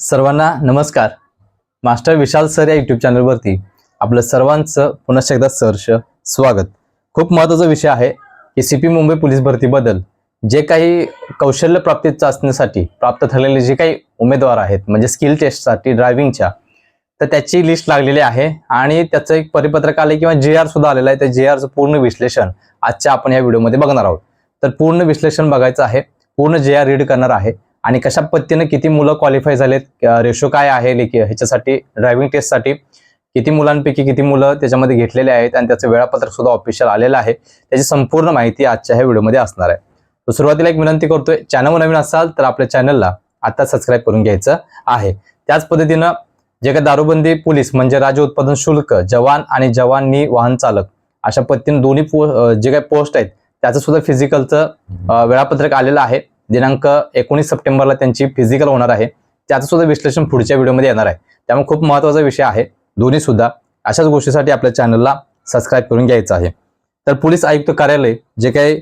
सर्वांना नमस्कार. Master Vishal sir या युट्यूब चॅनलवरती आपलं सर्वांचं पुन्हा एकदा सहर्ष स्वागत. खूप महत्त्वाचा विषय आहे की सी पी मुंबई पोलीस भरतीबद्दल. जे काही कौशल्य प्राप्ती चाचणीसाठी प्राप्त ठरलेले जे काही उमेदवार आहेत म्हणजे स्किल टेस्टसाठी ड्रायव्हिंगच्या तर त्याची लिस्ट लागलेली आहे आणि त्याचं एक परिपत्रक आले किंवा जे आर सुद्धा आलेलं आहे. त्या जे आरचं पूर्ण विश्लेषण आजच्या आपण या व्हिडिओमध्ये बघणार आहोत. तर पूर्ण विश्लेषण बघायचं आहे. पूर्ण जे आर रीड करणार आहे. आणि कशा पद्धतीनं किती मुलं क्वालिफाय झालेत रेशो काय आहे लेखी ह्याच्यासाठी ड्रायव्हिंग टेस्टसाठी किती मुलांपैकी किती मुलं त्याच्यामध्ये घेतलेले आहेत आणि त्याचं वेळापत्रक सुद्धा ऑफिशियल आलेलं आहे त्याची संपूर्ण माहिती आजच्या ह्या व्हिडिओमध्ये असणार आहे. तर सुरुवातीला एक विनंती करतोय चॅनल नवीन असाल तर आपल्या चॅनलला आता सबस्क्राईब करून घ्यायचं आहे. त्याच पद्धतीनं जे काही दारूबंदी पोलीस म्हणजे राज्य उत्पादन शुल्क जवान आणि जवानी वाहन चालक अशा पद्धतीने दोन्ही पो जे काही पोस्ट आहेत त्याचं सुद्धा फिजिकलचं वेळापत्रक आलेलं आहे. दिनांक एकोणीस सप्टेंबरला त्यांची फिजिकल होणार आहे. त्याचं सुद्धा विश्लेषण पुढच्या व्हिडिओमध्ये येणार आहे. त्यामुळे खूप महत्त्वाचा विषय आहे. दोन्ही सुद्धा अशाच गोष्टीसाठी आपल्या चॅनलला सबस्क्राईब करून घ्यायचं आहे. तर पोलीस आयुक्त कार्यालय जे काही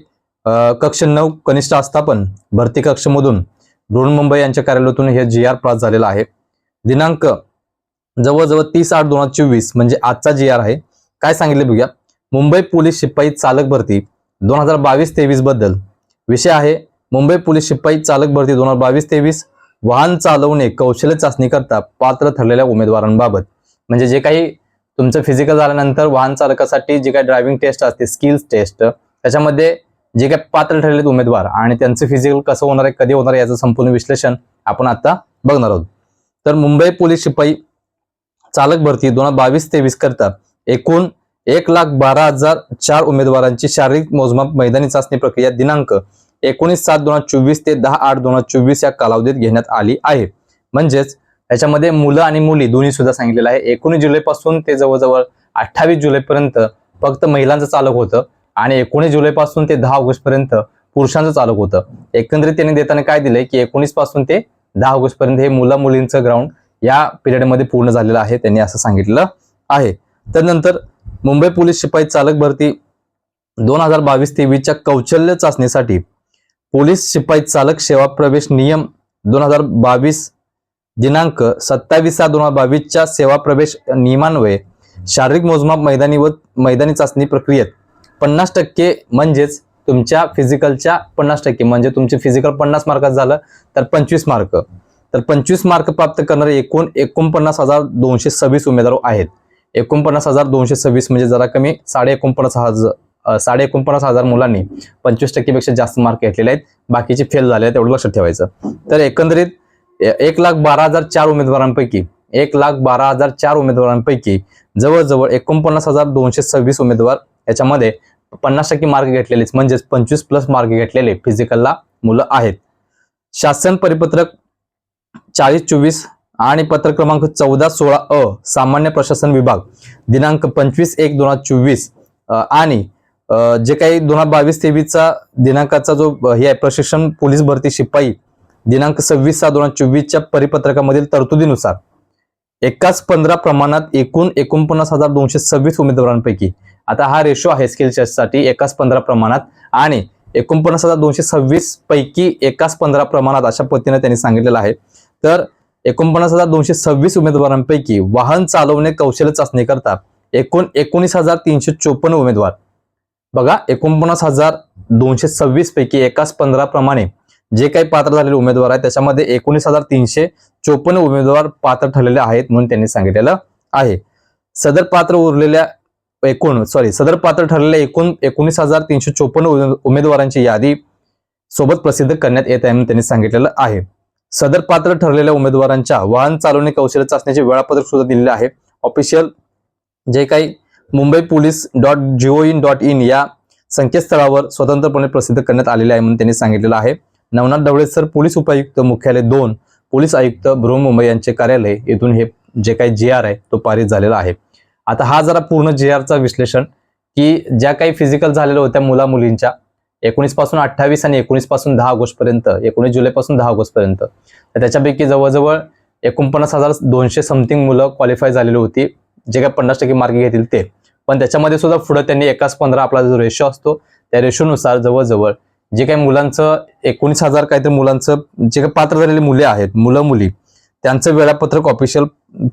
कक्ष नऊ कनिष्ठ आस्थापन भरती कक्षमधून मुंबई यांच्या कार्यालयातून हे जी आर पास झालेला आहे. दिनांक जवळजवळ तीस आठ दोन हजार चोवीस म्हणजे आजचा जी आर आहे. काय सांगितले बघूया. मुंबई पोलीस शिपाई चालक भरती दोन हजार बावीस तेवीसबद्दल. विषय आहे मुंबई पोलीस शिपाई चालक भरती दोन हजार बावीस तेवीस वाहन चालवणे कौशल्य चाचणी करता पात्र ठरलेल्या उमेदवारांबाबत. म्हणजे जे काही तुमचं फिजिकल झाल्यानंतर वाहन चालकासाठी जे काही ड्रायव्हिंग टेस्ट असते स्किल्स टेस्ट त्याच्यामध्ये जे काही पात्र ठरलेले उमेदवार आणि त्यांचं फिजिकल कसं होणार आहे कधी होणार आहे याचं संपूर्ण विश्लेषण आपण आता बघणार आहोत. तर मुंबई पोलीस शिपाई चालक भरती दोन हजार बावीस तेवीस करता एकूण एक लाख बारा हजार चार उमेदवारांची शारीरिक मोजमाप मैदानी चाचणी प्रक्रिया दिनांक एकोणीस सात दोन हजार चोवीस ते दहा आठ दोन हजार चोवीस या कालावधीत घेण्यात आली आहे. म्हणजेच याच्यामध्ये मुलं आणि मुली दोन्ही सुद्धा सांगितलेलं आहे. एकोणीस जुलैपासून ते जवळजवळ अठ्ठावीस जुलैपर्यंत फक्त महिलांचं चालक होतं आणि एकोणीस जुलैपासून ते दहा ऑगस्ट पर्यंत पुरुषांचं चालक होतं. एकंदरीत त्यांनी देताना काय दिलंय की एकोणीसपासून ते दहा ऑगस्ट पर्यंत हे मुलं मुलींचं ग्राउंड या पिरियडमध्ये पूर्ण झालेलं आहे त्यांनी असं सांगितलं आहे. त्यानंतर मुंबई पोलीस शिपाई चालक भरती दोन हजार बावीस तेवीसच्या कौशल्य चाचणीसाठी पोलीस शिपाई चालक सेवा प्रवेश नियम दोन हजार बावीस दिनांक सत्तावीस सहा दोन हजार बावीसच्या सेवा प्रवेश नियमान्वये शारीरिक मोजमाप मैदानी व मैदानी चाचणी प्रक्रियेत पन्नास टक्के म्हणजेच तुमच्या फिजिकलच्या पन्नास टक्के म्हणजे तुमचे फिजिकल पन्नास मार्कात झालं तर पंचवीस मार्क. तर पंचवीस मार्क प्राप्त करणारे एकूण एकोणपन्नास हजार दोनशे सव्वीस उमेदवार आहेत. एकोणपन्नास हजार दोनशे सव्वीस म्हणजे जरा कमी साडे एकोणपन्नास हजार साडे एकोणपन्नास हजार मुलांनी पंचवीस टक्केपेक्षा जास्त मार्क घेतलेले आहेत. बाकीचे फेल झाले आहेत एवढं लक्षात ठेवायचं. तर एकंदरीत एक लाख बारा हजार चार उमेदवारांपैकी एक लाख बारा हजार चार उमेदवारांपैकी जवळजवळ एकोणपन्नास हजार दोनशे सव्वीस उमेदवार याच्यामध्ये पन्नास टक्के मार्क घेतलेले म्हणजेच पंचवीस प्लस मार्क घेतलेले फिजिकलला मुलं आहेत. शासन परिपत्रक चाळीस चोवीस आणि पत्र क्रमांक चौदा सोळा अ सामान्य प्रशासन विभाग दिनांक पंचवीस एक दोन हजार चोवीस आणि जे काही दोन हजार बावीस तेवीसचा दिनांकाचा जो हे आहे प्रशिक्षण पोलीस भरती शिपाई दिनांक सव्वीस सहा दोन हजार चोवीसच्या परिपत्रकामधील तरतुदीनुसार एकाच पंधरा प्रमाणात एकूण एकोणपन्नास हजार दोनशे सव्वीस उमेदवारांपैकी आता हा रेशो आहे स्किलसाठी एकाच पंधरा प्रमाणात आणि एकोणपन्नास हजार दोनशे सव्वीस पैकी एकाच पंधरा प्रमाणात अशा पद्धतीने त्यांनी सांगितलेलं आहे. तर एकोणपन्नास हजार दोनशे सव्वीस उमेदवारांपैकी वाहन चालवणे कौशल्य चाचणी करता एकूण एकोणीस हजार तीनशे चोपन्न उमेदवार. बघा एकोणपन्नास हजार दोनशे सव्वीस पैकी एकाच पंधरा प्रमाणे जे काही पात्र झालेले उमेदवार आहेत त्याच्यामध्ये एकोणीस हजार तीनशे चोपन्न उमेदवार पात्र ठरलेले आहेत म्हणून त्यांनी सांगितलेलं आहे. सदर पात्र उरलेल्या एकूण सॉरी सदर पात्र ठरलेल्या एकूण एकोणीस हजार तीनशे चोपन्न उमेदवारांची यादी सोबत प्रसिद्ध करण्यात येत आहे म्हणून त्यांनी सांगितलेलं आहे. सदर पात्र ठरलेल्या उमेदवारांच्या वाहन चालवणे कौशल्य चाचण्याचे वेळापत्रक सुद्धा दिलेले आहे. ऑफिशियल जे काही Mumbai police dot Jio in dot in या संकेतस्थळावर स्वतंत्रपणे प्रसिद्ध करण्यात आलेले आहे म्हणून त्यांनी सांगितलेलं आहे. नवनाथ डवळे सर पोलीस उपायुक्त मुख्यालय दोन पोलीस आयुक्त बृहमुंबई यांचे कार्यालय येथून हे जे काही जी आर आहे तो पारित झालेला आहे. आता हा जरा पूर्ण जी आरचा विश्लेषण की ज्या काही फिजिकल झालेल्या होत्या मुला मुलींच्या एकोणीसपासून अठ्ठावीस आणि एकोणीसपासून दहा ऑगस्ट पर्यंत एकोणीस जुलैपासून दहा ऑगस्ट पर्यंत. तर त्याच्यापैकी जवळजवळ एकोणपन्नास हजार दोनशे समथिंग मुलं क्वालिफाय झालेली होती. जे काही पन्नास टक्के मार्क घेतील ते. पण त्याच्यामध्ये सुद्धा पुढे त्यांनी एकाच पंधरा आपला जो रेशो असतो त्या रेशोनुसार जवळजवळ जे काही मुलांचं एकोणीस हजार काहीतरी मुलांचं जे काही पात्र झालेली मुले आहेत मुलं मुली त्यांचं वेळापत्रक ऑफिशियल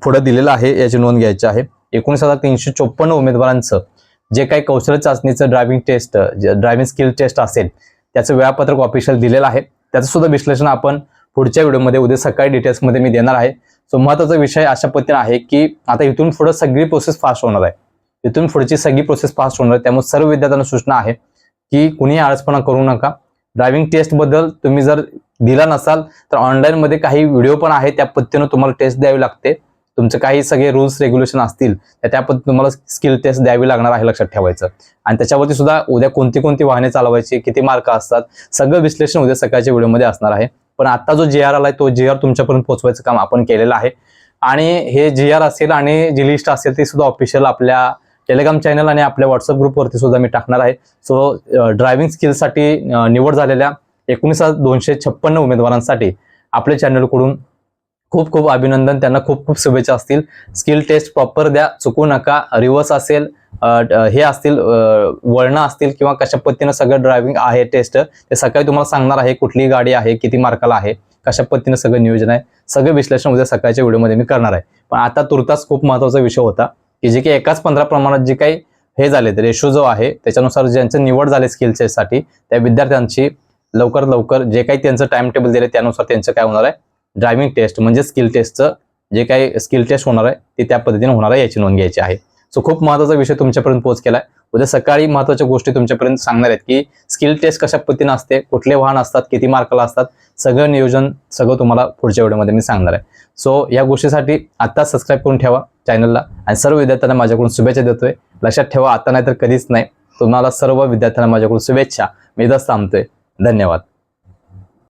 पुढे दिलेलं आहे याची नोंद घ्यायची आहे. एकोणीस हजार तीनशे चोपन्न उमेदवारांचं जे काही कौशल्य चाचणीचं driving test driving skill test असेल त्याचं वेळापत्रक ऑफिशियल दिलेलं आहे. त्याचं सुद्धा विश्लेषण आपण पुढच्या व्हिडिओमध्ये उद्या सकाळी डिटेल्समध्ये मी देणार आहे. सो महत्त्वाचा विषय अशा पद्धतीने आहे की आता इथून पुढे सगळी प्रोसेस फास्ट होणार आहे. इथून पुढची सगळी प्रोसेस फास्ट होणार आहे. त्यामुळे सर्व विद्यार्थ्यांना सूचना आहे की कुणी आळसपणा करू नका. ड्रायव्हिंग टेस्टबद्दल तुम्ही जर दिला नसाल तर ऑनलाईन मध्ये काही व्हिडिओ पण आहे त्या पद्धतीनं तुम्हाला टेस्ट द्यावी लागते. तुमचे काही सगळे रूल्स रेग्युलेशन असतील तर त्या पद्धती तुम्हाला स्किल टेस्ट द्यावी लागणार आहे लक्षात ठेवायचं. आणि त्याच्यावरती सुद्धा उद्या कोणती कोणती वाहने चालवायची किती मार्क असतात सगळं विश्लेषण उद्या सकाळच्या व्हिडिओमध्ये असणार आहे. पण आता जो जे आर आहे तो जे आर तुमच्यापर्यंत पोहोचवायचं काम आपण केलेलं आहे. आणि हे जे आर असेल आणि जी लिस्ट असेल ती सुद्धा ऑफिशियल आपल्या टेलिग्राम चॅनल आणि आपल्या व्हॉट्सअप ग्रुपवरती सुद्धा मी टाकणार आहे. सो ड्रायव्हिंग स्किलसाठी निवड झालेल्या एकोणीस दोनशे छप्पन्न उमेदवारांसाठी आपल्या चॅनलकडून खूप खूप अभिनंदन. त्यांना खूप खूप शुभेच्छा असतील. स्किल टेस्ट प्रॉपर द्या चुकू नका रिव्हर्स असेल हे असतील वळणं असतील किंवा कशा पद्धतीनं सगळं ड्रायव्हिंग आहे टेस्ट ते सकाळी तुम्हाला सांगणार आहे कुठली गाडी आहे किती मार्काला आहे कशा पद्धतीनं सगळं नियोजन आहे. सगळं विश्लेषण उद्या सकाळच्या व्हिडिओमध्ये मी करणार आहे. पण आता तुर्तास खूप महत्त्वाचा विषय होता. की जे काही एकाच पंधरा प्रमाणात जे काही हे झाले रेशो जो आहे त्याच्यानुसार ज्यांचं निवड झाले स्किल टेस्टसाठी त्या विद्यार्थ्यांची लवकर लवकर जे काही त्यांचं टाइम टेबल दिले त्यानुसार त्यांचं काय होणार आहे? ड्रायव्हिंग टेस्ट म्हणजे स्किल टेस्टचं जे काही स्किल टेस्ट होणार आहे ते त्या पद्धतीने होणार आहे याची नोंद घ्यायची आहे. सो खूप महत्त्वाचा विषय तुमच्यापर्यंत पोहोच केलाय. उद्या सकाळी महत्त्वाच्या गोष्टी तुमच्यापर्यंत सांगणार आहेत की स्किल टेस्ट कशा पद्धतीने असते कुठले वाहन असतात किती मार्काला असतात सगळं नियोजन सगळं तुम्हाला पुढच्या व्हिडिओमध्ये मी सांगणार आहे. सो या गोष्टीसाठी आत्ताच सबस्क्राईब करून ठेवा. चॅनलला आणि सर्व विद्यार्थ्यांना माझ्याकडून शुभेच्छा देतोय. लक्षात ठेवा आता नाही तर कधीच नाही. तुम्हाला सर्व विद्यार्थ्यांना माझ्याकडून शुभेच्छा. मी इथंच थांबतोय. धन्यवाद.